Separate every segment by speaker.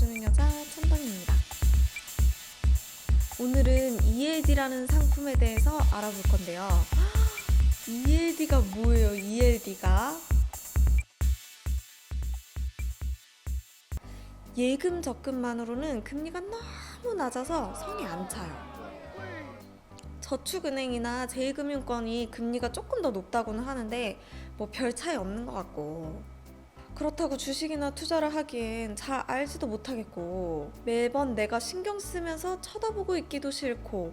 Speaker 1: 도와주는 여자 천당입니다. 오늘은 ELD라는 상품에 대해서 알아볼 건데요. ELD가 뭐예요? ELD가 예금 적금만으로는 금리가 너무 낮아서 성에 안 차요. 저축은행이나 제1금융권이 금리가 조금 더 높다고는 하는데 뭐 별 차이 없는 것 같고 그렇다고 주식이나 투자를 하기엔 잘 알지도 못하겠고 매번 내가 신경 쓰면서 쳐다보고 있기도 싫고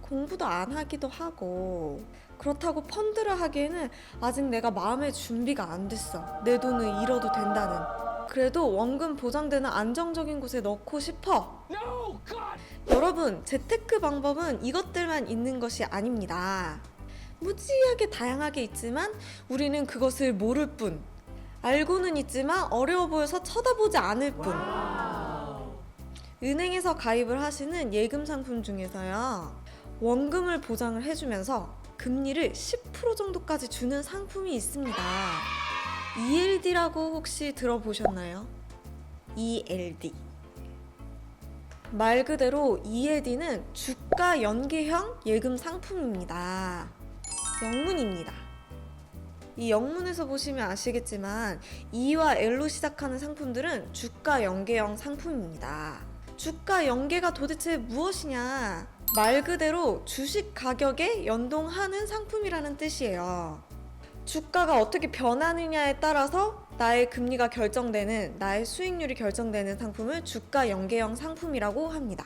Speaker 1: 공부도 안 하기도 하고 그렇다고 펀드를 하기에는 아직 내가 마음의 준비가 안 됐어. 내 돈을 잃어도 된다는. 그래도 원금 보장되는 안정적인 곳에 넣고 싶어. 여러분 재테크 방법은 이것들만 있는 것이 아닙니다. 무지하게 다양하게 있지만 우리는 그것을 모를 뿐 알고는 있지만 어려워 보여서 쳐다보지 않을 뿐. 은행에서 가입을 하시는 예금 상품 중에서요. 원금을 보장을 해주면서 금리를 10% 정도까지 주는 상품이 있습니다. ELD라고 혹시 들어보셨나요? ELD. 말 그대로 ELD는 주가 연계형 예금 상품입니다. 영문입니다. 이 영문에서 보시면 아시겠지만 E와 L로 시작하는 상품들은 주가 연계형 상품입니다. 주가 연계가 도대체 무엇이냐? 말 그대로 주식 가격에 연동하는 상품이라는 뜻이에요. 주가가 어떻게 변하느냐에 따라서 나의 금리가 결정되는, 나의 수익률이 결정되는 상품을 주가 연계형 상품이라고 합니다.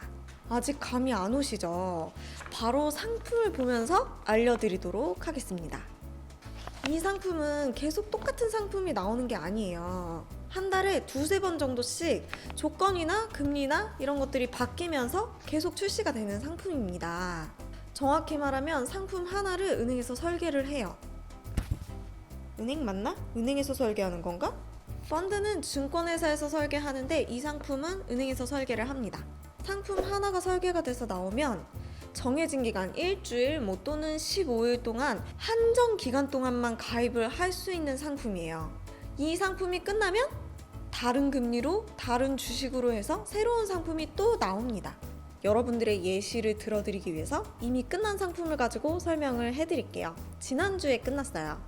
Speaker 1: 아직 감이 안 오시죠? 바로 상품을 보면서 알려드리도록 하겠습니다. 이 상품은 계속 똑같은 상품이 나오는 게 아니에요. 한 달에 두세 번 정도씩 조건이나 금리나 이런 것들이 바뀌면서 계속 출시가 되는 상품입니다. 정확히 말하면 상품 하나를 은행에서 설계를 해요. 은행 맞나? 은행에서 설계하는 건가? 펀드는 증권회사에서 설계하는데 이 상품은 은행에서 설계를 합니다. 상품 하나가 설계가 돼서 나오면 정해진 기간 일주일 뭐 또는 15일 동안 한정 기간 동안만 가입을 할 수 있는 상품이에요. 이 상품이 끝나면 다른 금리로 다른 주식으로 해서 새로운 상품이 또 나옵니다. 여러분들의 예시를 들어드리기 위해서 이미 끝난 상품을 가지고 설명을 해드릴게요. 지난주에 끝났어요.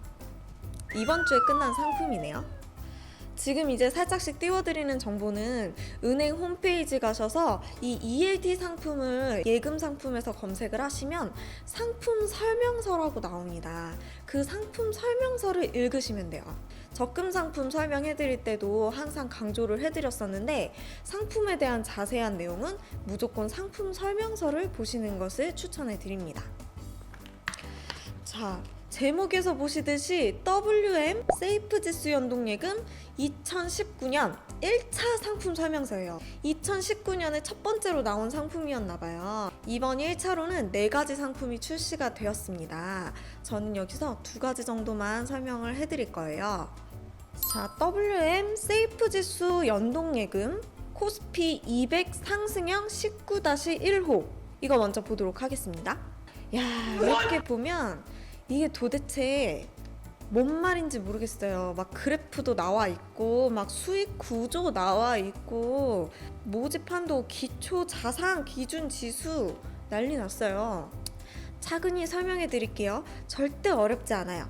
Speaker 1: 이번 주에 끝난 상품이네요. 지금 이제 살짝씩 띄워드리는 정보는 은행 홈페이지 가셔서 이 ELD 상품을 예금 상품에서 검색을 하시면 상품 설명서라고 나옵니다. 그 상품 설명서를 읽으시면 돼요. 적금 상품 설명해 드릴 때도 항상 강조를 해 드렸었는데 상품에 대한 자세한 내용은 무조건 상품 설명서를 보시는 것을 추천해 드립니다. 자, 제목에서 보시듯이 WM 세이프 지수 연동 예금 2019년 1차 상품 설명서예요. 2019년에 첫 번째로 나온 상품이었나 봐요. 이번 1차로는 네 가지 상품이 출시가 되었습니다. 저는 여기서 두 가지 정도만 설명을 해드릴 거예요. 자, WM 세이프 지수 연동 예금 코스피 200 상승형 19-1호 이거 먼저 보도록 하겠습니다. 야, 이렇게 보면 이게 도대체 뭔 말인지 모르겠어요. 막 그래프도 나와 있고, 막 수익 구조 나와 있고, 모집한도 기초 자산 기준 지수 난리 났어요. 차근히 설명해 드릴게요. 절대 어렵지 않아요.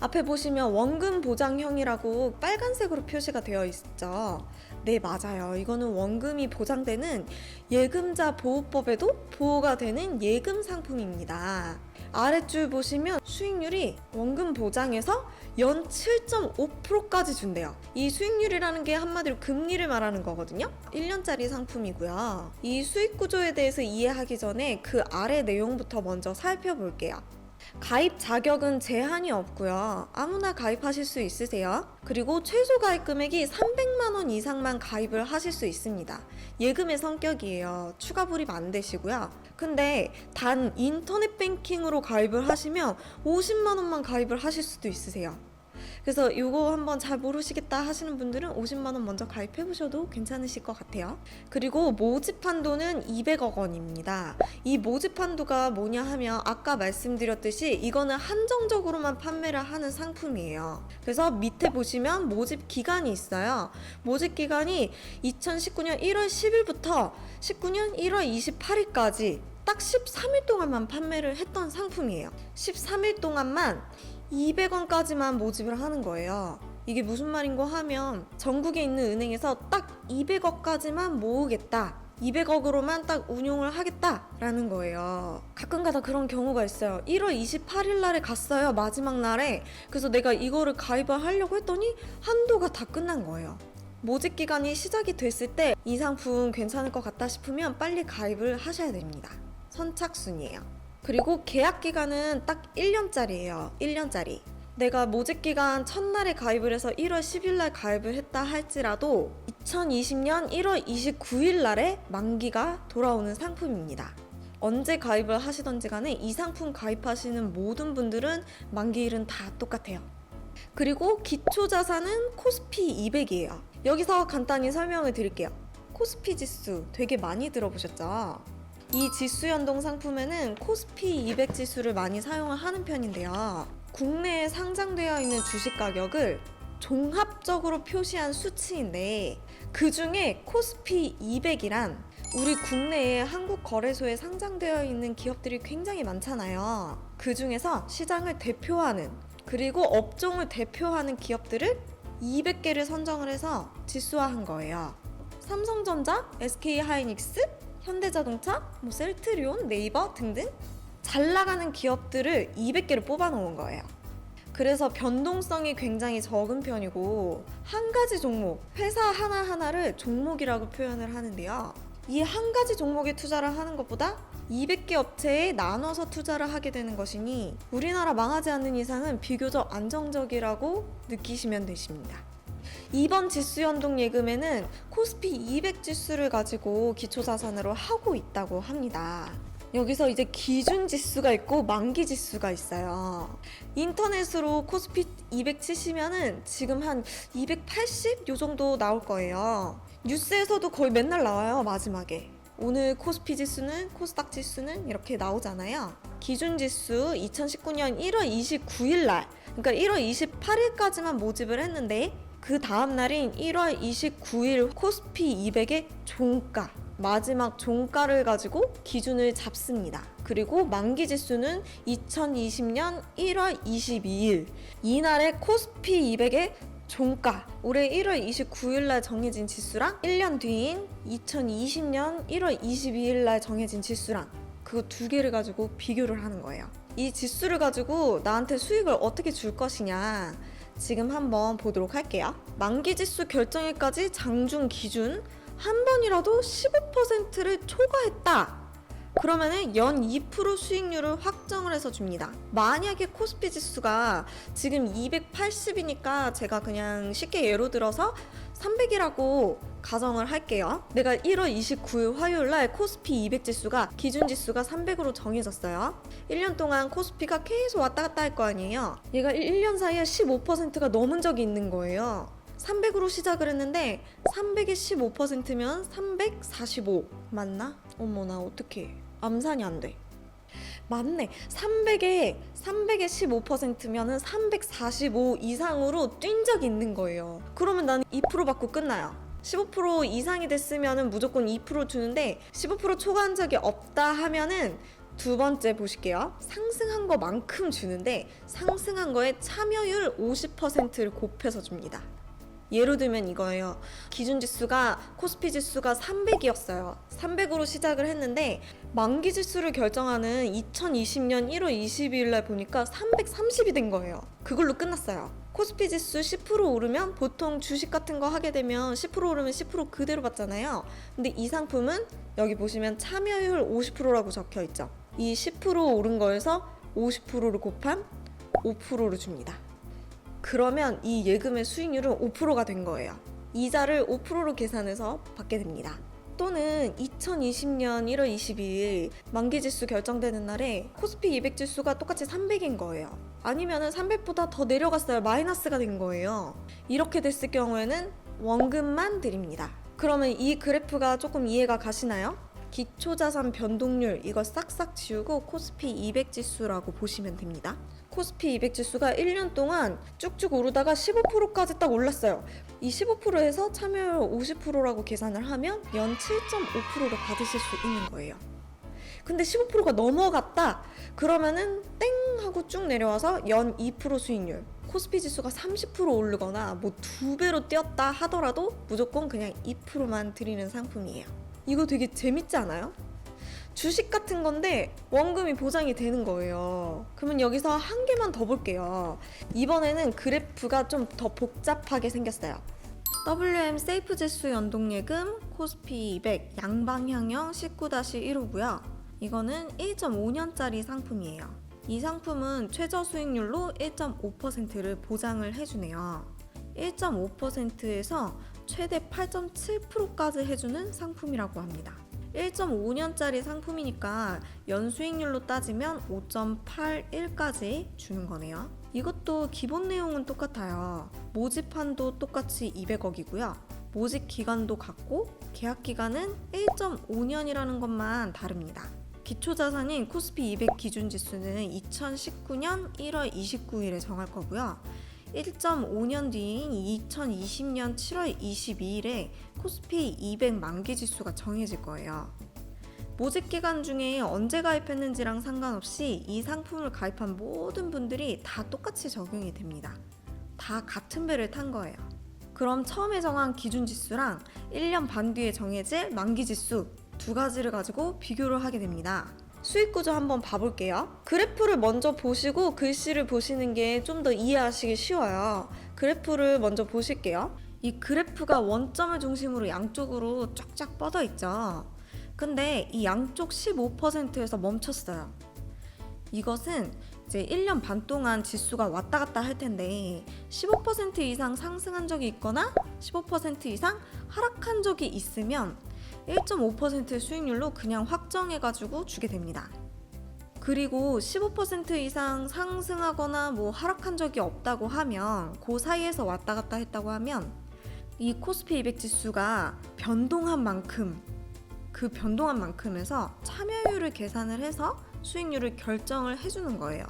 Speaker 1: 앞에 보시면 원금 보장형이라고 빨간색으로 표시가 되어 있죠. 네, 맞아요. 이거는 원금이 보장되는 예금자 보호법에도 보호가 되는 예금 상품입니다. 아랫줄 보시면 수익률이 원금 보장에서 연 7.5%까지 준대요. 이 수익률이라는 게 한마디로 금리를 말하는 거거든요. 1년짜리 상품이고요. 이 수익 구조에 대해서 이해하기 전에 그 아래 내용부터 먼저 살펴볼게요. 가입 자격은 제한이 없고요. 아무나 가입하실 수 있으세요. 그리고 최소 가입 금액이 300만 원 이상만 가입을 하실 수 있습니다. 예금의 성격이에요. 추가 불입 안 되시고요. 근데 단 인터넷 뱅킹으로 가입을 하시면 50만 원만 가입을 하실 수도 있으세요. 그래서 이거 한번 잘 모르시겠다 하시는 분들은 50만 원 먼저 가입해 보셔도 괜찮으실 것 같아요. 그리고 모집 한도는 200억 원입니다. 이 모집 한도가 뭐냐 하면 아까 말씀드렸듯이 이거는 한정적으로만 판매를 하는 상품이에요. 그래서 밑에 보시면 모집 기간이 있어요. 모집 기간이 2019년 1월 10일부터 19년 1월 28일까지 딱 13일 동안만 판매를 했던 상품이에요. 13일 동안만 200원까지만 모집을 하는 거예요. 이게 무슨 말인고 하면 전국에 있는 은행에서 딱 200억까지만 모으겠다. 200억으로만 딱 운용을 하겠다라는 거예요. 가끔가다 그런 경우가 있어요. 1월 28일 날에 갔어요. 마지막 날에. 그래서 내가 이거를 가입을 하려고 했더니 한도가 다 끝난 거예요. 모집 기간이 시작이 됐을 때 이 상품 괜찮을 것 같다 싶으면 빨리 가입을 하셔야 됩니다. 선착순이에요. 그리고 계약 기간은 딱 1년짜리예요. 1년짜리. 내가 모집 기간 첫날에 가입을 해서 1월 10일 날 가입을 했다 할지라도 2020년 1월 29일 날에 만기가 돌아오는 상품입니다. 언제 가입을 하시던지 간에 이 상품 가입하시는 모든 분들은 만기일은 다 똑같아요. 그리고 기초 자산은 코스피 200이에요. 여기서 간단히 설명을 드릴게요. 코스피 지수 되게 많이 들어보셨죠? 이 지수 연동 상품에는 코스피 200 지수를 많이 사용을 하는 편인데요. 국내에 상장되어 있는 주식 가격을 종합적으로 표시한 수치인데 그 중에 코스피 200이란 우리 국내에 한국 거래소에 상장되어 있는 기업들이 굉장히 많잖아요. 그 중에서 시장을 대표하는 그리고 업종을 대표하는 기업들을 200개를 선정을 해서 지수화한 거예요. 삼성전자, SK하이닉스, 현대자동차, 뭐 셀트리온, 네이버 등등 잘 나가는 기업들을 200개를 뽑아 놓은 거예요. 그래서 변동성이 굉장히 적은 편이고 한 가지 종목, 회사 하나하나를 종목이라고 표현을 하는데요. 이 한 가지 종목에 투자를 하는 것보다 200개 업체에 나눠서 투자를 하게 되는 것이니 우리나라 망하지 않는 이상은 비교적 안정적이라고 느끼시면 되십니다. 이번 지수 연동 예금에는 코스피 200 지수를 가지고 기초 자산으로 하고 있다고 합니다. 여기서 이제 기준 지수가 있고 만기 지수가 있어요. 인터넷으로 코스피 200 치시면은 지금 한 280 요 정도 나올 거예요. 뉴스에서도 거의 맨날 나와요, 마지막에. 오늘 코스피 지수는 코스닥 지수는 이렇게 나오잖아요. 기준 지수 2019년 1월 29일 날, 그러니까 1월 28일까지만 모집을 했는데 그 다음 날인 1월 29일 코스피 200의 종가 마지막 종가를 가지고 기준을 잡습니다. 그리고 만기 지수는 2020년 1월 22일 이날의 코스피 200의 종가 올해 1월 29일 날 정해진 지수랑 1년 뒤인 2020년 1월 22일 날 정해진 지수랑 그거 두 개를 가지고 비교를 하는 거예요. 이 지수를 가지고 나한테 수익을 어떻게 줄 것이냐 지금 한번 보도록 할게요. 만기 지수 결정일까지 장중 기준 한 번이라도 15%를 초과했다. 그러면은 연 2% 수익률을 확정을 해서 줍니다. 만약에 코스피 지수가 지금 280이니까 제가 그냥 쉽게 예로 들어서 300이라고 가정을 할게요. 내가 1월 29일 화요일 날 코스피 200 지수가 기준 지수가 300으로 정해졌어요. 1년 동안 코스피가 계속 왔다 갔다 할 거 아니에요. 얘가 1년 사이에 15%가 넘은 적이 있는 거예요. 300으로 시작을 했는데 300의 15%면 345 맞나? 어머 나 어떡해 암산이 안 돼. 맞네. 300에 300의 15%면은 345 이상으로 뛴 적이 있는 거예요. 그러면 나는 2% 받고 끝나요. 15% 이상이 됐으면은 무조건 2% 주는데 15% 초과한 적이 없다 하면은 두 번째 보실게요. 상승한 거만큼 주는데 상승한 거에 참여율 50%를 곱해서 줍니다. 예로 들면 이거예요. 기준 지수가 코스피 지수가 300이었어요. 300으로 시작을 했는데 만기 지수를 결정하는 2020년 1월 22일 날 보니까 330이 된 거예요. 그걸로 끝났어요. 코스피 지수 10% 오르면 보통 주식 같은 거 하게 되면 10% 오르면 10% 그대로 받잖아요. 근데 이 상품은 여기 보시면 참여율 50%라고 적혀 있죠. 이 10% 오른 거에서 50%를 곱한 5%를 줍니다. 그러면 이 예금의 수익률은 5%가 된 거예요. 이자를 5%로 계산해서 받게 됩니다. 또는 2020년 1월 22일 만기 지수 결정되는 날에 코스피 200 지수가 똑같이 300인 거예요. 아니면은 300보다 더 내려갔어요. 마이너스가 된 거예요. 이렇게 됐을 경우에는 원금만 드립니다. 그러면 이 그래프가 조금 이해가 가시나요? 기초자산 변동률 이거 싹싹 지우고 코스피 200 지수라고 보시면 됩니다. 코스피 200 지수가 1년 동안 쭉쭉 오르다가 15%까지 딱 올랐어요. 이 15%에서 참여율 50%라고 계산을 하면 연 7.5%를 받으실 수 있는 거예요. 근데 15%가 넘어갔다. 그러면은 땡 하고 쭉 내려와서 연 2% 수익률. 코스피 지수가 30% 오르거나 뭐 두 배로 뛰었다 하더라도 무조건 그냥 2%만 드리는 상품이에요. 이거 되게 재밌지 않아요? 주식 같은 건데 원금이 보장이 되는 거예요. 그러면 여기서 한 개만 더 볼게요. 이번에는 그래프가 좀 더 복잡하게 생겼어요. WM 세이프 지수 연동예금 코스피 200 양방향형 19-1호고요. 이거는 1.5년짜리 상품이에요. 이 상품은 최저 수익률로 1.5%를 보장을 해주네요. 1.5%에서 최대 8.7%까지 해주는 상품이라고 합니다. 1.5년짜리 상품이니까 연수익률로 따지면 5.81까지 주는 거네요. 이것도 기본 내용은 똑같아요. 모집한도 똑같이 200억이고요. 모집 기간도 같고 계약 기간은 1.5년이라는 것만 다릅니다. 기초 자산인 코스피 200 기준 지수는 2019년 1월 29일에 정할 거고요. 1.5년 뒤인 2020년 7월 22일에 코스피 200 만기 지수가 정해질 거예요. 모집 기간 중에 언제 가입했는지랑 상관없이 이 상품을 가입한 모든 분들이 다 똑같이 적용이 됩니다. 다 같은 배를 탄 거예요. 그럼 처음에 정한 기준 지수랑 1년 반 뒤에 정해질 만기 지수 두 가지를 가지고 비교를 하게 됩니다. 수익 구조 한번 봐볼게요. 그래프를 먼저 보시고 글씨를 보시는 게 좀 더 이해하시기 쉬워요. 그래프를 먼저 보실게요. 이 그래프가 원점을 중심으로 양쪽으로 쫙쫙 뻗어 있죠. 근데 이 양쪽 15%에서 멈췄어요. 이것은 이제 1년 반 동안 지수가 왔다 갔다 할 텐데 15% 이상 상승한 적이 있거나 15% 이상 하락한 적이 있으면 1.5% 수익률로 그냥 확정해가지고 주게 됩니다. 그리고 15% 이상 상승하거나 뭐 하락한 적이 없다고 하면 그 사이에서 왔다 갔다 했다고 하면 이 코스피 200 지수가 변동한 만큼 그 변동한 만큼에서 참여율을 계산을 해서 수익률을 결정을 해주는 거예요.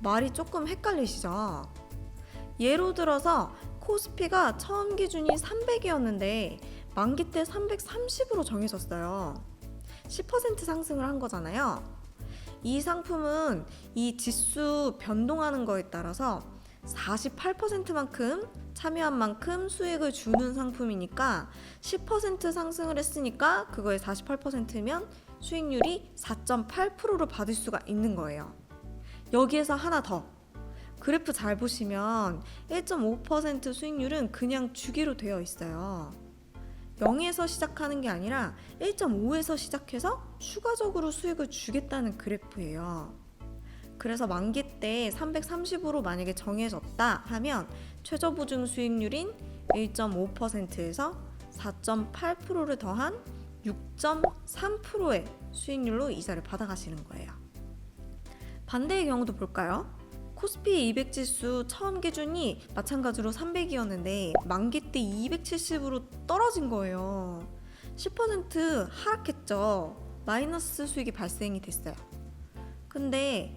Speaker 1: 말이 조금 헷갈리시죠? 예로 들어서 코스피가 처음 기준이 300이었는데 만기 때 330으로 정해졌어요. 10% 상승을 한 거잖아요. 이 상품은 이 지수 변동하는 거에 따라서 48%만큼 참여한 만큼 수익을 주는 상품이니까 10% 상승을 했으니까 그거의 48%면 수익률이 4.8%를 받을 수가 있는 거예요. 여기에서 하나 더. 그래프 잘 보시면 1.5% 수익률은 그냥 주기로 되어 있어요. 0에서 시작하는 게 아니라 1.5에서 시작해서 추가적으로 수익을 주겠다는 그래프예요. 그래서 만기 때 330으로 만약에 정해졌다 하면 최저 보증 수익률인 1.5%에서 4.8%를 더한 6.3%의 수익률로 이자를 받아가시는 거예요. 반대의 경우도 볼까요? 코스피 200 지수 처음 기준이 마찬가지로 300이었는데 만기 때 270으로 떨어진 거예요. 10% 하락했죠. 마이너스 수익이 발생이 됐어요. 근데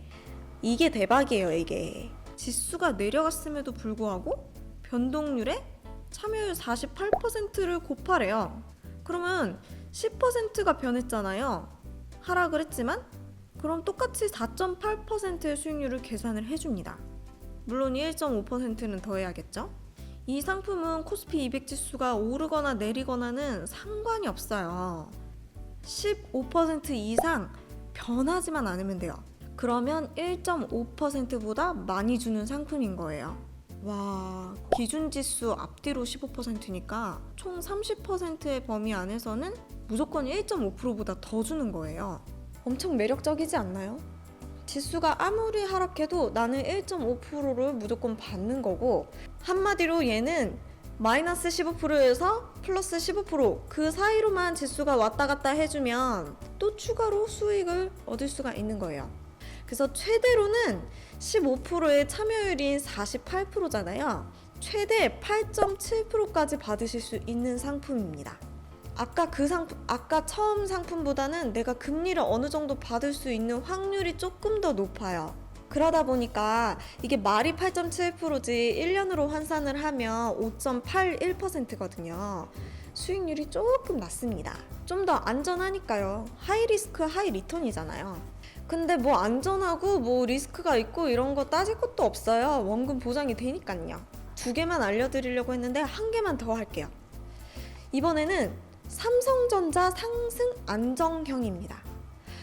Speaker 1: 이게 대박이에요, 이게. 지수가 내려갔음에도 불구하고 변동률에 참여율 48%를 곱하래요. 그러면 10%가 변했잖아요. 하락을 했지만 그럼 똑같이 4.8%의 수익률을 계산을 해줍니다. 물론 1.5%는 더해야겠죠? 이 상품은 코스피 200 지수가 오르거나 내리거나는 상관이 없어요. 15% 이상 변하지만 않으면 돼요. 그러면 1.5%보다 많이 주는 상품인 거예요. 와, 기준 지수 앞뒤로 15%니까 총 30%의 범위 안에서는 무조건 1.5%보다 더 주는 거예요. 엄청 매력적이지 않나요? 지수가 아무리 하락해도 나는 1.5%를 무조건 받는 거고 한마디로 얘는 마이너스 15%에서 플러스 15%그 사이로만 지수가 왔다 갔다 해주면 또 추가로 수익을 얻을 수가 있는 거예요. 그래서 최대로는 15%의 참여율인 48%잖아요. 최대 8.7%까지 받으실 수 있는 상품입니다. 아까 그 상품, 아까 처음 상품보다는 내가 금리를 어느 정도 받을 수 있는 확률이 조금 더 높아요. 그러다 보니까 이게 말이 8.7%지 1년으로 환산을 하면 5.81%거든요. 수익률이 조금 낮습니다. 좀 더 안전하니까요. 하이 리스크, 하이 리턴이잖아요. 근데 뭐 안전하고 뭐 리스크가 있고 이런 거 따질 것도 없어요. 원금 보장이 되니까요. 두 개만 알려드리려고 했는데 한 개만 더 할게요. 이번에는 삼성전자 상승 안정형입니다.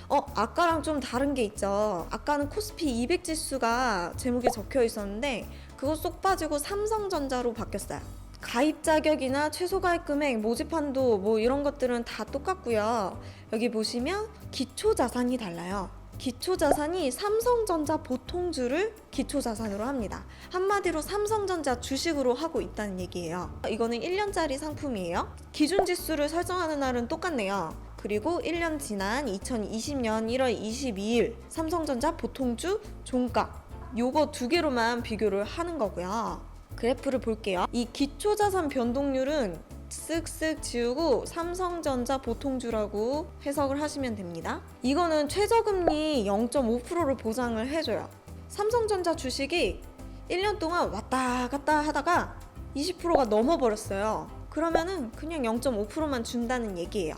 Speaker 1: 어, 아까랑 좀 다른 게 있죠. 아까는 코스피 200 지수가 제목에 적혀 있었는데 그거 쏙 빠지고 삼성전자로 바뀌었어요. 가입 자격이나 최소 가입 금액, 모집 한도 뭐 이런 것들은 다 똑같고요. 여기 보시면 기초 자산이 달라요. 기초 자산이 삼성전자 보통주를 기초 자산으로 합니다. 한마디로 삼성전자 주식으로 하고 있다는 얘기예요. 이거는 1년짜리 상품이에요. 기준 지수를 설정하는 날은 똑같네요. 그리고 1년 지난 2020년 1월 22일 삼성전자 보통주 종가 요거 두 개로만 비교를 하는 거고요. 그래프를 볼게요. 이 기초자산 변동률은 쓱쓱 지우고 삼성전자 보통주라고 해석을 하시면 됩니다. 이거는 최저금리 0.5%를 보장을 해줘요. 삼성전자 주식이 1년 동안 왔다 갔다 하다가 20%가 넘어버렸어요. 그러면은 그냥 0.5%만 준다는 얘기예요.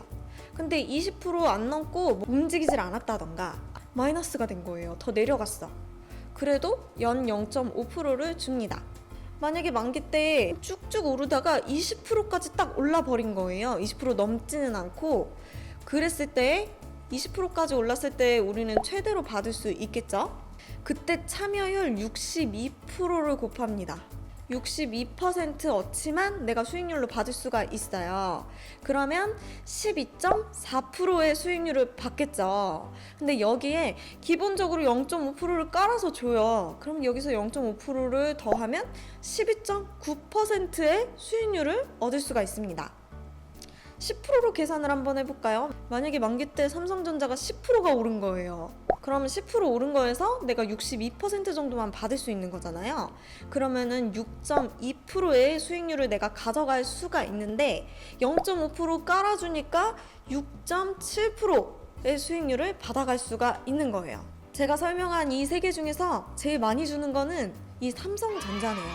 Speaker 1: 근데 20%안 넘고 뭐 움직이질 않았다던가 마이너스가 된 거예요. 더 내려갔어. 그래도 연 0.5%를 줍니다. 만약에 만기 때 쭉쭉 오르다가 20%까지 딱 올라 버린 거예요. 20% 넘지는 않고 그랬을 때 20%까지 올랐을 때 우리는 최대로 받을 수 있겠죠? 그때 참여율 62%를 곱합니다. 62% 어치만 내가 수익률로 받을 수가 있어요. 그러면 12.4%의 수익률을 받겠죠. 근데 여기에 기본적으로 0.5%를 깔아서 줘요. 그럼 여기서 0.5%를 더하면 12.9%의 수익률을 얻을 수가 있습니다. 10%로 계산을 한번 해볼까요? 만약에 만기 때 삼성전자가 10%가 오른 거예요. 그러면 10% 오른 거에서 내가 62% 정도만 받을 수 있는 거잖아요. 그러면은 6.2%의 수익률을 내가 가져갈 수가 있는데 0.5% 깔아주니까 6.7%의 수익률을 받아갈 수가 있는 거예요. 제가 설명한 이 세 개 중에서 제일 많이 주는 거는 이 삼성전자네요.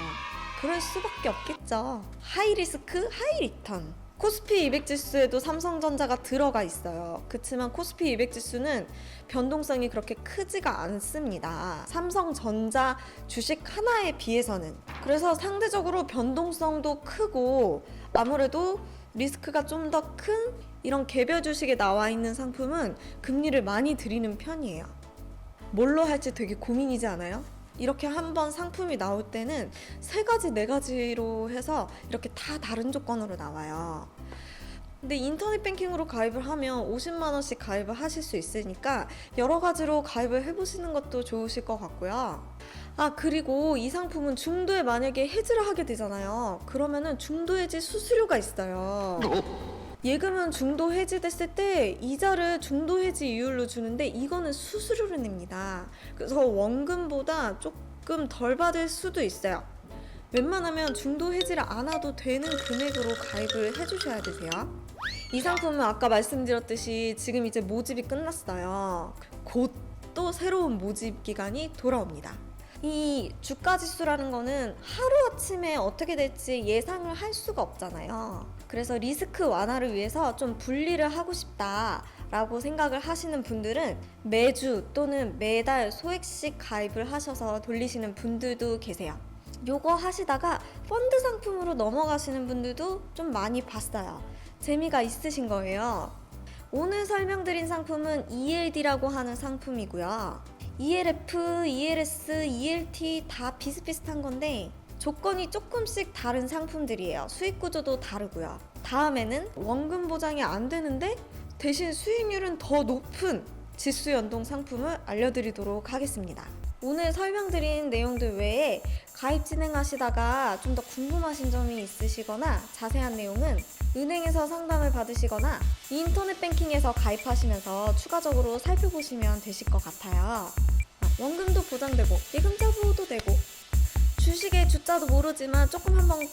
Speaker 1: 그럴 수밖에 없겠죠. 하이 리스크, 하이 리턴. 코스피 200 지수에도 삼성전자가 들어가 있어요. 그렇지만 코스피 200 지수는 변동성이 그렇게 크지가 않습니다. 삼성전자 주식 하나에 비해서는. 그래서 상대적으로 변동성도 크고 아무래도 리스크가 좀 더 큰 이런 개별 주식에 나와 있는 상품은 금리를 많이 드리는 편이에요. 뭘로 할지 되게 고민이지 않아요? 이렇게 한번 상품이 나올 때는 세 가지, 네 가지로 해서 이렇게 다 다른 조건으로 나와요. 근데 인터넷 뱅킹으로 가입을 하면 50만 원씩 가입을 하실 수 있으니까 여러 가지로 가입을 해보시는 것도 좋으실 것 같고요. 아 그리고 이 상품은 중도에 만약에 해지를 하게 되잖아요. 그러면은 중도 해지 수수료가 있어요. 예금은 중도 해지됐을 때 이자를 중도 해지 이율로 주는데 이거는 수수료를 냅니다. 그래서 원금보다 조금 덜 받을 수도 있어요. 웬만하면 중도 해지를 안 해도 되는 금액으로 가입을 해주셔야 되세요. 이 상품은 아까 말씀드렸듯이 지금 이제 모집이 끝났어요. 곧 또 새로운 모집 기간이 돌아옵니다. 이 주가 지수라는 거는 하루아침에 어떻게 될지 예상을 할 수가 없잖아요. 그래서 리스크 완화를 위해서 좀 분리를 하고 싶다. 라고 생각을 하시는 분들은 매주 또는 매달 소액씩 가입을 하셔서 돌리시는 분들도 계세요. 요거 하시다가 펀드 상품으로 넘어가시는 분들도 좀 많이 봤어요. 재미가 있으신 거예요. 오늘 설명드린 상품은 ELD라고 하는 상품이고요. ELF, ELS, ELT 다 비슷비슷한 건데 조건이 조금씩 다른 상품들이에요. 수익 구조도 다르고요. 다음에는 원금 보장이 안 되는데 대신 수익률은 더 높은 지수 연동 상품을 알려드리도록 하겠습니다. 오늘 설명드린 내용들 외에 가입 진행하시다가 좀 더 궁금하신 점이 있으시거나 자세한 내용은 은행에서 상담을 받으시거나 인터넷 뱅킹에서 가입하시면서 추가적으로 살펴보시면 되실 것 같아요. 아, 원금도 보장되고 예금자 보호도 되고 주식의 주자도 모르지만 조금 한번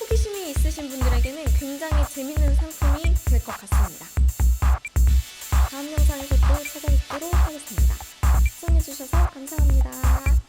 Speaker 1: 호기심이 있으신 분들에게는 굉장히 재밌는 상품이 될 것 같습니다. 다음 영상에서 또 찾아뵙도록 하겠습니다. 시청해주셔서 감사합니다.